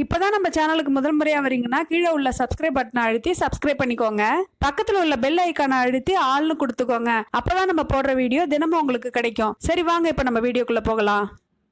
இப்போதான் நம்ம சேனலுக்கு முதல் முறையாக வரீங்கன்னா கீழே உள்ள சப்ஸ்கிரைப் பட்டனை அழுத்தி சப்ஸ்கிரைப் பண்ணிக்கோங்க. பக்கத்தில் உள்ள பெல் ஐக்கானை அழுத்தி ஆள்னு கொடுத்துக்கோங்க. அப்போதான் நம்ம போடுற வீடியோ தினமும் உங்களுக்கு கிடைக்கும். சரி வாங்க இப்போ நம்ம வீடியோக்குள்ளே போகலாம்.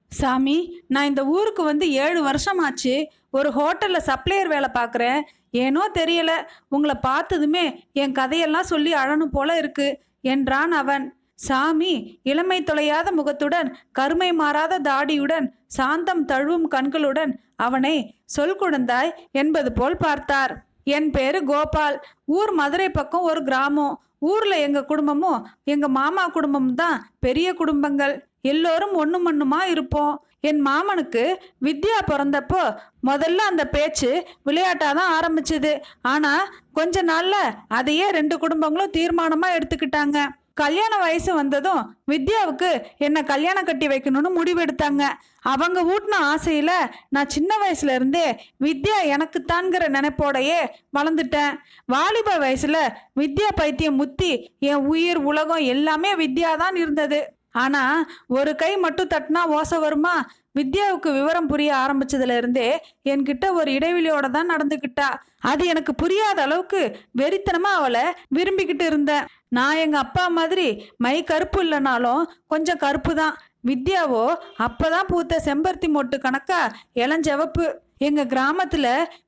சாமி நான் இந்த ஊருக்கு வந்து ஏழு வருஷம் ஆச்சு ஒரு ஹோட்டலில் சப்ளையர் வேலை பார்க்குறேன். ஏனோ தெரியல. உங்களை பார்த்ததுமே என் கதையெல்லாம் சொல்லி அழணும் போல இருக்கு. என்றான் அவன். சாமி இளமை தொலையாத முகத்துடன் கருமை மாறாத தாடியுடன் சாந்தம் தழுவும் கண்களுடன் அவனை சொல் குழந்தாய் என்பது போல் பார்த்தார். என் பேரு கோபால். ஊர் மதுரை பக்கம் ஒரு கிராமம். ஊர்ல எங்க குடும்பமும் எங்க மாமா குடும்பமும் தான் பெரிய குடும்பங்கள். எல்லோரும் ஒண்ணு மண்ணுமா இருப்போம். என் மாமனுக்கு வித்யா பிறந்தப்போ முதல்ல அந்த பேச்சு விளையாட்டாக தான் ஆரம்பிச்சது. ஆனால் கொஞ்ச நாளில் அதையே ரெண்டு குடும்பங்களும் தீர்மானமாக எடுத்துக்கிட்டாங்க. கல்யாண வயசு வந்ததும் வித்யாவுக்கு என்ன கல்யாணம் கட்டி வைக்கணும்னு முடிவெடுத்தாங்க. அவங்க ஊட்டின ஆசையில நான் சின்ன வயசுல இருந்தே வித்யா எனக்குத்தான்கிற நினைப்போடையே வளர்ந்துட்டேன். வாலிப வயசுல வித்யா பைத்தியம் முத்தி என் உயிர் உலகம் எல்லாமே வித்யா தான் இருந்தது. ஆனா ஒரு கை மட்டும் தட்டினா ஓசை வருமா? வித்யாவுக்கு விவரம் புரிய ஆரம்பிச்சதுல இருந்தே என்கிட்ட ஒரு இடைவெளியோட தான் நடந்துக்கிட்டா அது எனக்கு புரியாத அளவுக்கு வெறித்தனமா அவளை விரும்பிக்கிட்டு இருந்தேன். நான் எங்க அப்பா மாதிரி மை கருப்பு இல்லைனாலும் கொஞ்சம் கருப்பு தான். வித்யாவோ அப்பதான் பூத்த செம்பருத்தி மொட்டு கணக்கா இளஞ்செவப்பு. எங்க கிராமத்துல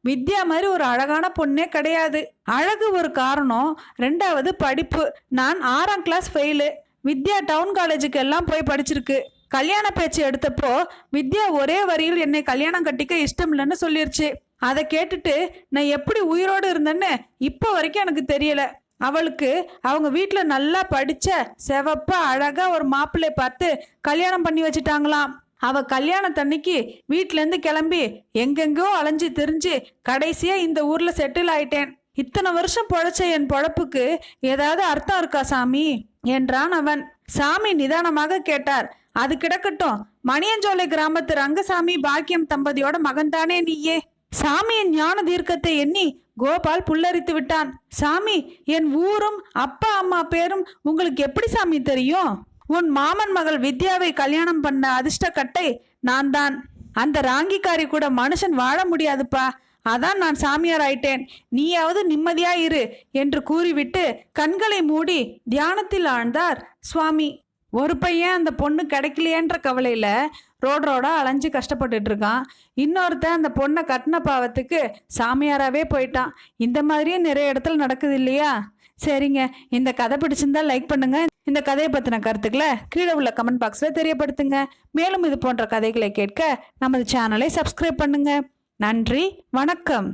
வித்யா மாதிரி ஒரு அழகான பொண்ணே கிடையாது. அழகு ஒரு காரணம். ரெண்டாவது படிப்பு. நான் ஆறாம் கிளாஸ் ஃபெயிலு வித்யா டவுன் காலேஜுக்கு எல்லாம் போய் படிச்சிருக்கு. கல்யாண பேச்சு எடுத்தப்போ வித்யா ஒரே வரியில் என்னை கல்யாணம் கட்டிக்க இஷ்டம் இல்லைன்னு சொல்லிருச்சு. அதை கேட்டுட்டு நான் எப்படி உயிரோடு இருந்தேன்னு இப்போ வரைக்கும் எனக்கு தெரியல. அவளுக்கு அவங்க வீட்டில் நல்லா படித்த செவப்பா அழகாக ஒரு மாப்பிள்ளை பார்த்து கல்யாணம் பண்ணி வச்சுட்டாங்களாம். அவ கல்யாணத்தன்னைக்கு வீட்டிலேருந்து கிளம்பி எங்கெங்கோ அலைஞ்சு திரிஞ்சு கடைசியாக இந்த ஊரில் செட்டில் ஆயிட்டேன். இத்தனை வருஷம் பொழைச்ச என் பொழப்புக்கு ஏதாவது அர்த்தம் இருக்கா சாமி? என்றான் அவன். சாமி நிதானமாக கேட்டார். அது கிடக்கட்டும். மணியஞ்சோலை கிராமத்து ரங்கசாமி பாக்கியம் தம்பதியோட மகன்தானே நீயே? சாமியின் ஞான தீர்க்கத்தை எண்ணி கோபால் புல்லரித்து விட்டான். சாமி என் ஊரும் அப்பா அம்மா பேரும் உங்களுக்கு எப்படி சாமி தெரியும்? உன் மாமன் மகள் வித்யாவை கல்யாணம் பண்ண அதிர்ஷ்ட கட்டை நான் தான் அந்த ராங்கிக்காரி கூட மனுஷன் வாழ முடியாதுப்பா. அதான் நான் சாமியார் ஆயிட்டேன். நீயாவது நிம்மதியா இரு என்று கூறிவிட்டு கண்களை மூடி தியானத்தில் ஆழ்ந்தார் சுவாமி. ஒரு பையன் அந்த பொண்ணு கிடைக்கலையேன்ற கவலையில் ரோடு ரோடாக அலைஞ்சு கஷ்டப்பட்டுட்டு இருக்கான். இன்னொருத்தன் அந்த பொண்ணை கட்டின பாவத்துக்கு சாமியாராகவே போயிட்டான். இந்த மாதிரியே நிறைய இடத்துல நடக்குது இல்லையா? சரிங்க. இந்த கதை பிடிச்சிருந்தா லைக் பண்ணுங்க. இந்த கதையை பற்றின கருத்துக்களை கீழே உள்ள கமெண்ட் பாக்ஸில் தெரியப்படுத்துங்க. மேலும் இது போன்ற கதைகளை கேட்க நமது சேனலை சப்ஸ்கிரைப் பண்ணுங்கள் நன்றி வணக்கம்.